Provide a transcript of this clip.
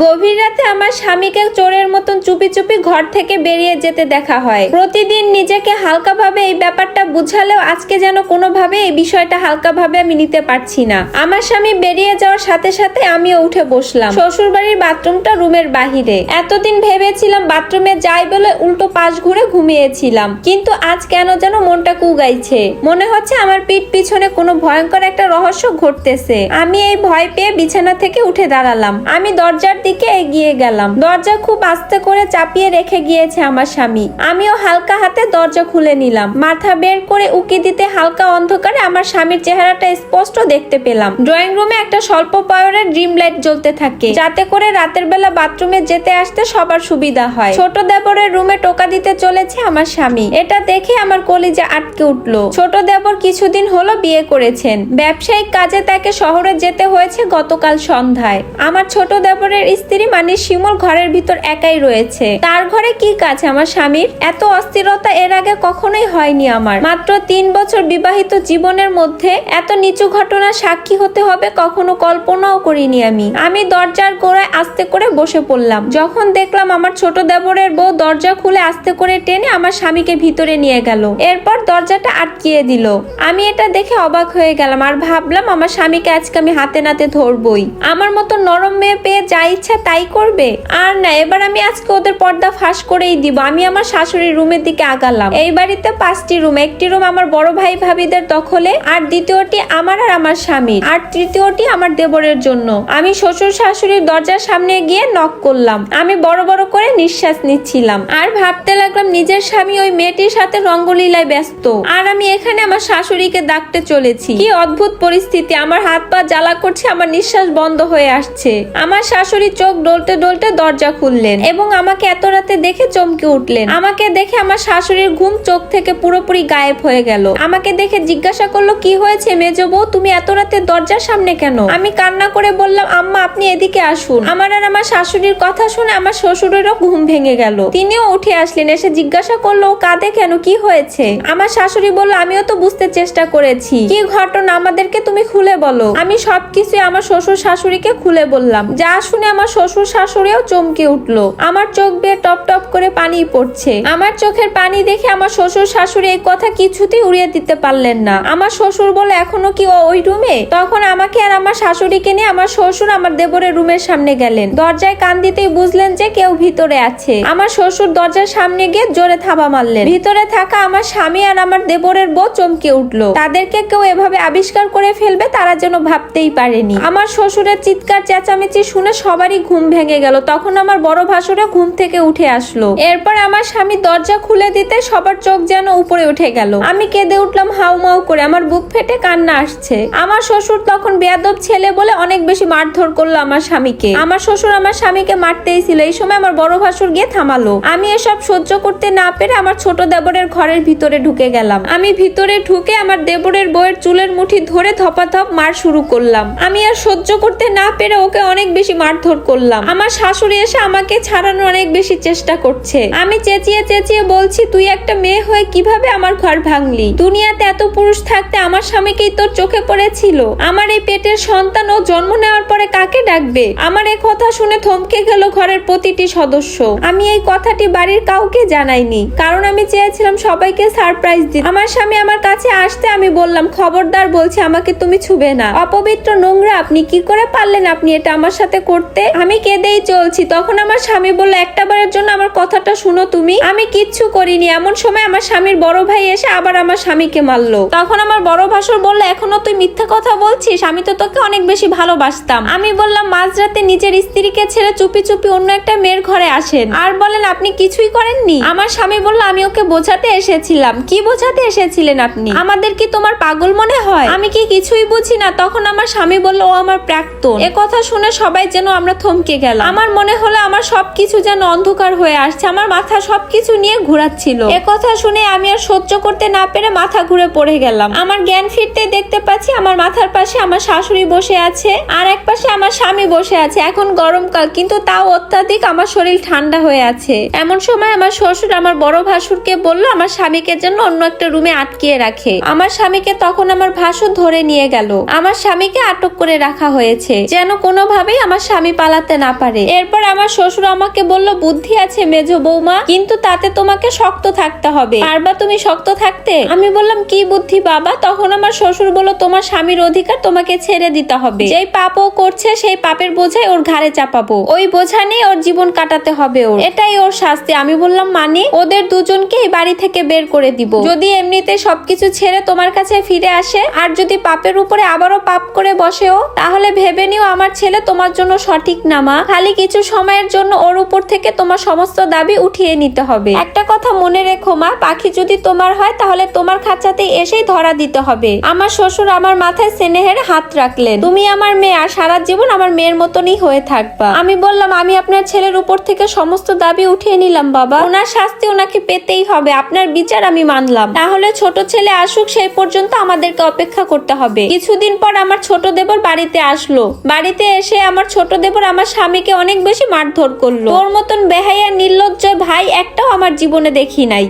গভীর রাতে আমার স্বামীকে চোরের মতন চুপি চুপি ঘর থেকে বেরিয়ে যেতে দেখা হয়। প্রতিদিন নিজেকে হালকাভাবে এই ব্যাপারটা বুঝালেও আজকে যেন কোনোভাবে এই বিষয়টা হালকাভাবে আমি নিতে পারছি না। আমার স্বামী বেরিয়ে যাওয়ার সাথে সাথে আমিও উঠে বসলাম। শ্বশুর বাড়ির বাথরুমটা রুমের বাহিরে। এতদিন ভেবেছিলাম বাথরুমে যাই বলে উল্টো পাশ ঘুরে ঘুমিয়েছিলাম। কিন্তু আজ কেন যেন মনটা কুগাইছে। মনে হচ্ছে আমার পিঠ পিছনে কোনো ভয়ঙ্কর একটা রহস্য ঘটতেছে। আমি এই ভয় পেয়ে বিছানা থেকে উঠে দাঁড়ালাম। আমি দরজার দিকে এগিয়ে গেলাম। দরজা খুব আস্তে করে চাপিয়ে রেখে গিয়েছে আমার স্বামী। আমিও হালকা হাতে দরজা খুলে নিলাম। মাথা বের করে উকি দিতে হালকা অন্ধকারে আমার স্বামীর চেহারাটা স্পষ্ট দেখতে পেলাম। ড্রয়িং রুমে একটা স্বল্প পাওয়ারের ড্রিম লাইট জ্বলতে থাকে। যাতে করে রাতের বেলা বাথরুমে যেতে আসতে সবার সুবিধা হয়। ছোট দেবরের রুমে টোকা দিতে চলেছে আমার স্বামী। এটা দেখে আমার কলিজা আটকে উঠল। ছোট দেবর কিছুদিন হলো বিয়ে করেছেন। ব্যবসায়িক কাজে তাকে শহরে যেতে হয়েছে গতকাল সন্ধ্যায়। আমার ছোট দেবরের স্ত্রী মানে শিমুল ঘরের ভিতর একাই রয়েছে। তার ঘরে কি কাজ আমার স্বামীর? এত অস্থিরতা এর আগে কখনোই হয়নি আমার। মাত্র তিন বছর বিবাহিত জীবনের মধ্যে এত নিচু ঘটনা সাক্ষী হতে হবে কখনো কল্পনাও করিনি আমি। আমি দরজার গোড়ায় আস্তে করে বসে পড়লাম। যখন দেখলাম আমার ছোট দেবরের বউ দরজা খুলে আস্তে করে টেনে আমার স্বামীকে ভিতরে নিয়ে গেল। এরপর দরজাটা আটকিয়ে দিল। আমি এটা দেখে অবাক হয়ে গেলাম আর ভাবলাম আমার স্বামীকে আজকে আমি হাতে নাতে ধরবই। আমার মতো নরম মেয়ে পেয়ে যা ইচ্ছা তাই করবে? আর না, এবার আমি আজকে ওদের পর্দা ফাঁস করেই দিব। আমি আমার শাশুড়ির রুমের দিকে আগালাম। এই বাড়িতে পাঁচটি রুম। একটি রুম আমার বড় ভাই ভাবিদের দখলে, আর দ্বিতীয়টি আমার আর আমার স্বামীর। আর তৃতীয়টি আমার দেবরের জন্য। আমি শ্বশুর শাশুড়ির দরজার সামনে গিয়ে নক করলাম। আমি বড় বড় করে নিঃশ্বাস নিচ্ছিলাম। আর ভাবতে লাগলাম নিজের স্বামী ওই মেয়েটির সাথে রঙ্গলীলায় ব্যস্ত। আর আমি এখানে আমার শাশুড়িকে ডাকতে চলেছি। কি অদ্ভুত পরিস্থিতি। আমার হাত পা জ্বালা করছে, আমার নিঃশ্বাস বন্ধ হয়ে আসছে। আমার শাশুড়ি চোখ ডলতে ডলতে দরজা খুললেন এবং আমাকে এত রাতে দেখে চমকে উঠলেন। আমাকে দেখে আমার শাশুড়ির ঘুম চোখ থেকে পুরোপুরি গায়েব হয়ে গেল। আমাকে দেখে জিজ্ঞাসা করল, কি হয়েছে মেজ বউ? তুমি এত রাতে দরজার সামনে কেন? আমি কান্না করে বললাম, আম্মা, আপনি এদিকে আসুন। আমার আর আমার শাশুড়ির কথা শুনে আমার শ্বশুরেরও ঘুম ভেঙে গেল। তিনিও উঠে আসলেন, এসে জিজ্ঞাসা করল, কাঁদে কেন? কি হয়েছে? আমার শাশুড়ি বলল, আমিও তো বুঝতে চেষ্টা করেছি। কি ঘটনা আমাদেরকে তুমি খুলে বলো? আমি সবকিছু আমার শ্বশুর শাশুড়িকে খুলে বললাম। যা শুনে আমার শ্বশুর শাশুড়িও চমকে উঠল। আমার চোখ বেয়ে টপ টপ করে পানি পড়ছে। আমার চোখের পানি দেখে আমার শ্বশুর শাশুড়ি এই কথা কিছুতেই উড়িয়ে দিতে পারলেন না। আমার শ্বশুর বলে, এখনও কি ওই রুমে? তখন আমাকে আর আমার শাশুড়িকে নিয়ে আমার শ্বশুর আমার দেবরের রুমের সামনে গেলেন। দরজায় কান দিতেই বুঝলেন যে কেউ ভিতরে আছে। আমার শ্বশুর দরজার সামনে গিয়ে জোরে থাবা মারলেন। ভিতরে থাকা আমার স্বামী আর আমার দেবরের বউ চমকে উঠল। তাদেরকে কেউ এভাবে আবিষ্কার করে ফেলবে তারা যেন ভাবতেই পারেনি। আমার শ্বশুরের চিৎকার, চেঁচামেচি শুনে সবারই ঘুম ভেঙে গেল। তখন আমার বড় ভাসুরে ঘুম থেকে উঠে আসলো। এরপর আমার স্বামী দরজা খুলে দিতে সবার চোখ যেন উপরে উঠে গেল। আমি কেঁদে উঠলাম, হাউমাউ করে। আমার বুক ফেটে কান্না আসছে। আমার শ্বশুর তখন বেয়াদব ছেলে বলে অনেক বেশি মারধর করল আমার স্বামীকে। আমার শ্বশুর আমার স্বামীকে মারতেই ছিল। এই সময় আমার বড় ভাসুর গিয়ে থামালো। আমি এসব সহ্য করতে না পেরে আমার ছোট দেবরের ঘরের ভিতরে ঢুকে গেলাম। আমি ভিতরে ঢুকে আমার দেবরের বইয়ের চুলের মুঠি ধরে ধপাধপ মার শুরু করলাম। আমি আর সহ্য করতে না পেরে ওকে অনেক বেশি মারধর করলাম। আমার শাশুড়ি এসে আমাকে ছাড়ানোর অনেক বেশি চেষ্টা করছে। আমি চেঁচিয়ে চেঁচিয়ে বলছি, তুই একটা মেয়ে হয়ে কীভাবে আমার ঘর ভাঙলি? দুনিয়াতে এত পুরুষ থাকতে আমার স্বামীকেই তোর চোখে পড়েছিল। আমার এই পেটের সন্তান ও জন্ম নেওয়ার পরে কাকে ডাকবে? আমার এই কথা শুনে থমকে গেল ঘরের প্রতিটি সদস্য। আমি এই কথাটি বাড়ির কাউকে জানাইনি, কারণ আমি চেয়েছিলাম সবাইকে সারপ্রাইজ দিতে। আমার স্বামী আমার কাছে আসতে আমি বললাম, খবরদার, বলছি, আমাকে তুমি ছুবে না। অপবিত্র নোংরা, আপনি কি করে পারলেন? আপনি এটা আমার সাথে করতে আমি কেঁদেই চলছি। তখন আমার স্বামী বলল, একটা বারের জন্য আমার কথাটা শুনো তুমি। আমি কিচ্ছু করিনি। এমন সময় আমার স্বামীর বড় ভাই এসে আবার আমার স্বামীকে মারলো। তখন আমার বড় ভাসুর বলল, এখনও তুই মিথ্যা কথা বলছিস? আমি তো তোকে অনেক বেশি ভালোবাসতাম। আমি বললাম, মাঝরাতে নিজের স্ত্রীকে ছেড়ে চুপি চুপি অন্য একটা মেয়ের ঘরে আসেন। আর বলেন, আপনি কিছুই করেননি? আমার স্বামী বলল, আমি ওকে বোঝাতে এসেছিলাম। কি বোঝাতে এসেছিলেন আপনি? আমাদের কি তোমার পাগল মনে হয়? আমি কি কিছুই বুঝি না। তখন আমার স্বামী বলল, ও আমার প্রাক্তন। এ কথা শুনে সবাই যেন আমরা থমকে গেলাম। আমার মনে হলো আমার সবকিছু যেন অন্ধকার হয়ে আসছে আমার মাথা সবকিছু নিয়ে ঘোরাচ্ছিল। এ কথা শুনে আমি আর সহ্য করতে না পেরে মাথা ঘুরে পড়ে গেলাম। আমার জ্ঞান ফিরতে দেখতে পাচ্ছি আমার মাথার পাশে আমার শাশুড়ি বসে আছে আর এক পাশে আমার স্বামী বসে আছে। এখন গরমকাল কিন্তু তাও অত্যাধিক আমার শরীর ঠান্ডা হয়ে আছে। এমন সময় আমার শ্বশুর আমার বড় ভাসুরকে বলল আমার স্বামীকে জন্য অন্য একটা রুমে আটকিয়ে রাখে। আমার স্বামীকে তখন আমার ভাসুর ধরে নিয়ে গেল। আমার স্বামীকে আটক করে রাখা হয়েছে। যেন কোনোভাবেই আমার স্বামী পালাতে না পারে। এরপর আমার শ্বশুর আমাকে বলল, বুদ্ধি আছে মেজো বৌমা, কিন্তু তাতে তোমাকে শক্ত থাকতে হবে। পারবা তুমি শক্ত থাকতে? আমি বললাম, কি বুদ্ধি বাবা? তখন আমার শ্বশুর বলল, তোমার স্বামীর অধিকার তোমাকে ছেড়ে দিতে হবে। যেই পাপ করছে, সেই পাপের বোঝাই ওর ঘাড়ে চাপাবো। ওই বোঝা নিয়ে ওর জীবন কাটাতে হবে ওর। এটাই ওর শাস্তি। আমি বললাম মানে? ওদের দুজনকে এই বাড়ি থেকে বের করে দিব। যদি এমনিতে সবকিছু ছেড়ে তোমার কাছে ফিরে আসে, আর যদি পাপের উপরে আবারও পাপ করে বসেও, তাহলে ভেবে নিও আমার ছেলে তোমার জন্য সঠিক না, মা। খালি কিছু সময়ের জন্য ওর উপর থেকে তোমার সমস্ত দাবি উঠিয়ে নিতে হবে। একটা কথা মনে রেখো, মা। পাখি যদি তোমার হয়, তাহলে তোমার খাঁচাতে এসেই ধরা দিতে হবে। আমার শ্বশুর আমার মাথায় স্নেহের হাত রাখলেন। তুমি আমার মেয়ে, আর সারা জীবন আমার মেয়ের মতনই হয়ে থাকবা। আমি বললাম, আমি আপনার ছেলের উপর থেকে সমস্ত দাবি উঠিয়ে নিলাম, বাবা। ওনার শাস্তি ওনাকে পেতেই হবে। আপনার বিচার আমি মানলাম। তাহলে ছোট ছেলে আসুক, সেই পর্যন্ত আমাদেরকে অপেক্ষা করতে হবে। কিছুদিন পর আমার ছোট দেবর বাড়িতে আসলো। বাড়িতে এসে আমার ছোট দেবর আমার স্বামীকে অনেক বেশি মারধর করল। ওর মতন বেহাইয়া নির্লজ্জ ভাই একটাও আমার জীবনে দেখি নাই।